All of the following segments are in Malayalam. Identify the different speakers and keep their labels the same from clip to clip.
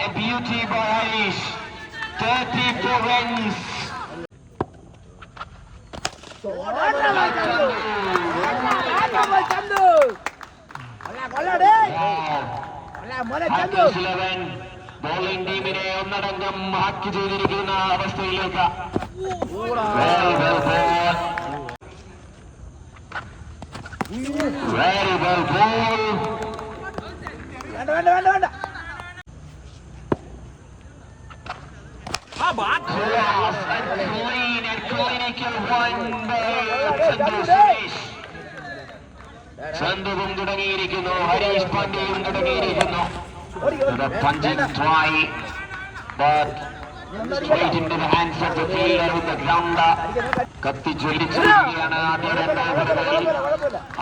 Speaker 1: a beauty by Harish thirty four runs
Speaker 2: Chandu കൊള്ള കൊള്ളടേ കൊള്ള മോനെ ചന്തു
Speaker 1: ഹാക്കേഴ്സ് ഇലവൻ ബോളിംഗ് ടീമിനെ ഒന്നടങ്കം ഹാക്ക് ചെയ്തിരിക്കുന്ന അവസ്ഥയിലേക്ക് ും തുടങ്ങിയിരിക്കുന്നു ഹരീഷ് പാണ്ഡ്യയും തുടങ്ങിയിരിക്കുന്നു. കത്തി ചൊല്ലിച്ചിരിക്കുകയാണ് അതിന്റെ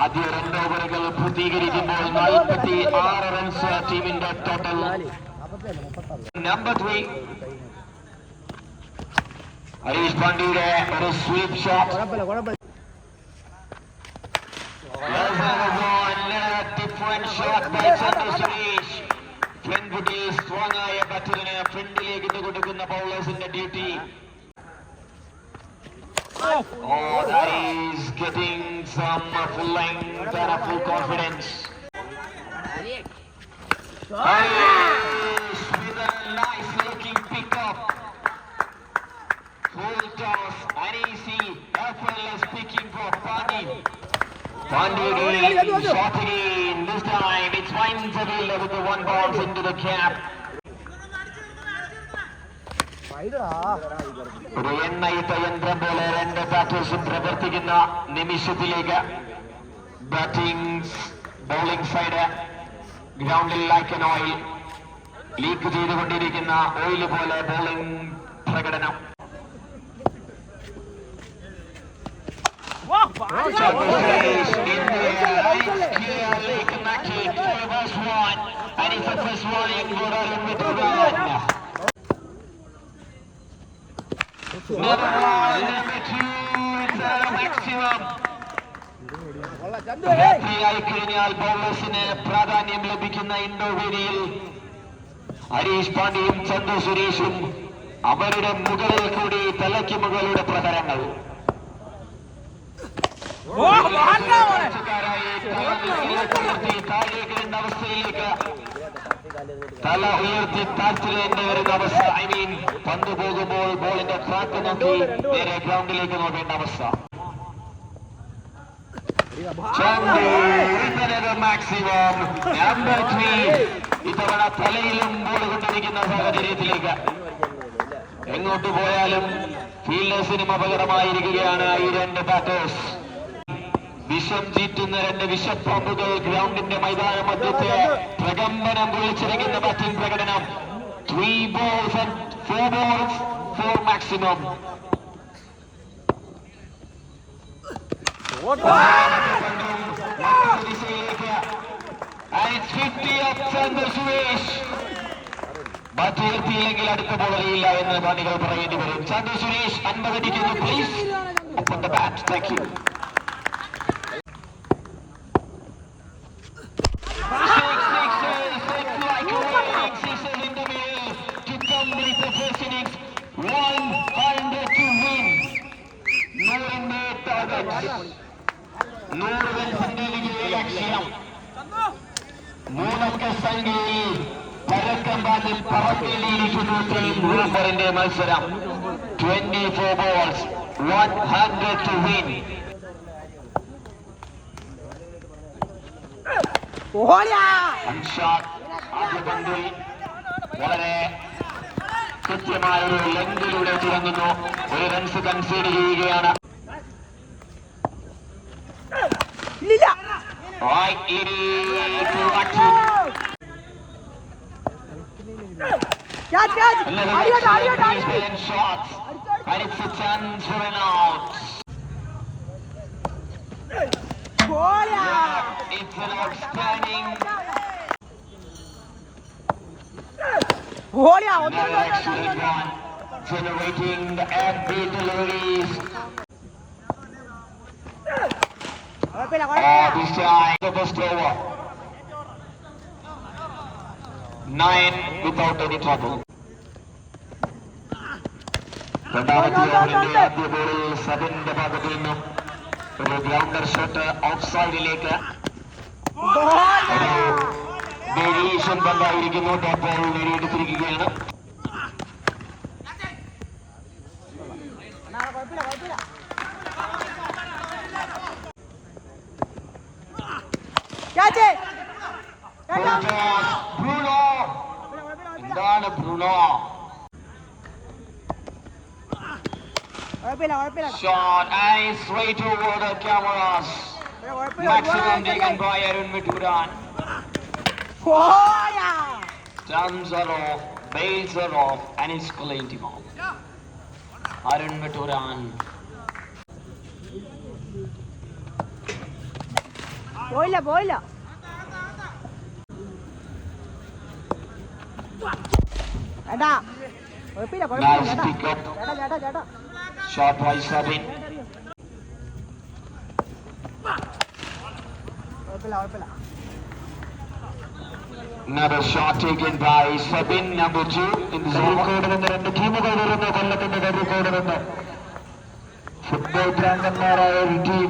Speaker 1: ആദ്യ രണ്ട് ഓവറുകൾ പൂർത്തീകരിക്കുമ്പോൾ നാൽപ്പത്തി ആറ് റൺസ് ടീമിന്റെ ടോട്ടൽ നമ്പർ ത്രീ ഹരീഷ് പാണ്ഡ്യയുടെ ഒരു സ്വീപ് ഷോട്ട് ഫ്രണ്ട് സ്ട്രോങ് ആയ ബാറ്ററിന് ഫ്രണ്ടിലേക്ക് ഇട്ട് കൊടുക്കുന്ന ബൗളേഴ്സിന്റെ duty getting some full length and a full confidence. Harish with a nice looking pickup. Full toss, uneasy, effortless picking for Pandey. Pandey again, shot again. This time it's finds a fielder with the one bounce into the cap.
Speaker 2: ഫൈഡറാ
Speaker 1: ഒരു എണ്ണയിട്ട യന്ത്രം പോലെ രണ്ട് ബാറ്റേഴ്സും പ്രവർത്തിക്കുന്ന നിമിഷത്തിലേക്ക് ബാറ്റിംഗ് ബൗളിംഗ് സൈഡ് ഗ്രൗണ്ടിൽ ലാക്കൻ ഓയിൽ ലീക്ക് ചെയ്തുകൊണ്ടിരിക്കുന്ന ഓയിൽ പോലെ ബൗളിംഗ് പ്രകടനം Chandrasesh in there, it's clear, Lake Mackey, for first one, and it's the first one in Good Island with a run. Number one, number two, it's a maximum.
Speaker 2: കൊള്ള ചന്തു
Speaker 1: രാത്രിയായി ബൗളേഴ്സിന് പ്രാധാന്യം ലഭിക്കുന്ന ഇൻഡോ വേദിയിൽ ഹരീഷ് പാണ്ഡ്യയും ചന്തു സുരേഷും അവരുടെ മുകളിൽ കൂടി തലയ്ക്ക് മുകളുടെ ഉയർത്തി താഴേക്ക് അവസ്ഥയിലേക്ക് തല ഉയർത്തി താഴ്ത്തിലേണ്ടി വരുന്ന അവസ്ഥ ഐ മീൻ പന്ത് പോകുമ്പോൾ ബോളിന്റെ ട്രാക്ക് നോക്കി നേരെ ഗ്രൗണ്ടിലേക്ക് നോക്കേണ്ട അവസ്ഥ. മാക്സിമം നമ്പർ ത്രീ ഇത്തവണ തലയിലും ബോൾ കൊണ്ടിരിക്കുന്ന സാഹചര്യത്തിലേക്ക്. എങ്ങോട്ട് പോയാലും ഫീൽഡേഴ്സിനും അപകടമായിരിക്കുകയാണ് ഈ രണ്ട് ബാറ്റേഴ്സ് വിഷം ചീറ്റുന്ന രണ്ട് വിഷപ്പാമ്പുകൾ ഗ്രൗണ്ടിന്റെ മൈതാന മധ്യത്തെ പ്രകമ്പനം വിളിച്ചിരിക്കുന്ന ബാറ്റിംഗ് പ്രകടനം. Three balls and four balls four maximum bat ഉയർത്തിയില്ലെങ്കിൽ അടുത്ത ബോൾ അറിയില്ല എന്ന് കാണികൾ പറയേണ്ടി വരും. ചന്ദ്ര സുരേഷ് അൻപതടിക്കുന്നു പ്ലീസ് ഒപ്പം ബാറ്റ് താങ്ക് യു നൂറ് റൺസിന്റെ വിജയ ലക്ഷ്യം മൂന്നക്ക സംഖ്യയിൽ പരക്കമ്പാതി പറമ്പിലിരിക്കുന്നു ടീം മത്സരം twenty four balls
Speaker 2: one
Speaker 1: hundred to win വളരെ കൃത്യമായ ഒരു ലെങ്തിലൂടെ തുടങ്ങുന്നു ഒരു റൺസ് കൺസീഡ് ചെയ്യുകയാണ്.
Speaker 2: Lila.
Speaker 1: Right,
Speaker 2: ini
Speaker 1: Purwacu.
Speaker 2: Catch, catch.
Speaker 1: Ariyad, Ariyad, And it's a chance to an ox.
Speaker 2: Goal!
Speaker 1: Yeah, it's an outstanding.
Speaker 2: Goal! Yeah,
Speaker 1: one, one, one, one. Generating the empty.
Speaker 2: കുഴപ്പമില്ല
Speaker 1: Uh,
Speaker 2: കുഴപ്പമില്ല
Speaker 1: this time, the first over. Nine without any trouble. രണ്ടാമത്തെ ഓവറിന്റെ ആദ്യ ബോളിൽ സബിന്റെ ഭാഗത്ത് നിന്നും ഒരു ഗ്രൗണ്ടർ ഷോട്ട് ഓഫ് സൈഡിലേക്ക് ഒരു വേരിയേഷൻ പന്തായിരിക്കുന്നു ടോപ്പ് ബോൾ നേടിയെടുത്തിരിക്കുകയാണ്
Speaker 2: കുഴപ്പമില്ല കുഴപ്പമില്ല ക്യാച്ച്
Speaker 1: ബ്രൂണോ എന്താണ് ബ്രൂണോ
Speaker 2: കുഴപ്പമില്ല കുഴപ്പമില്ല
Speaker 1: shot and straight over the cameras maximum taken by Arun Mituran
Speaker 2: ഓളിയാ
Speaker 1: Drums are off, bells are off, and it's calling him off. Arun Maturan.
Speaker 2: പോയില്ല പോയില്ല. ചേട്ടാ കുഴപ്പമില്ല കുഴപ്പമില്ല ചേട്ടാ. ചേട്ടാ ചേട്ടാ. കുഴപ്പമില്ല കുഴപ്പമില്ല.
Speaker 1: Another shot taken by Sabin, number two. In the zone. രണ്ട്. ടീമുകൾ വരുന്നു കൊല്ലത്തിന്റെ കരിക്കോട് നിന്ന് ഫുട്ബോൾ ഭ്രാന്തന്മാരായ ഒരു team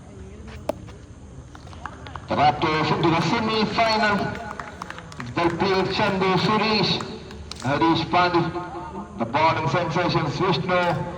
Speaker 1: Rato della semi-final they played Chandu Suresh, Harish Pandit, the bottom sensation Vishnu,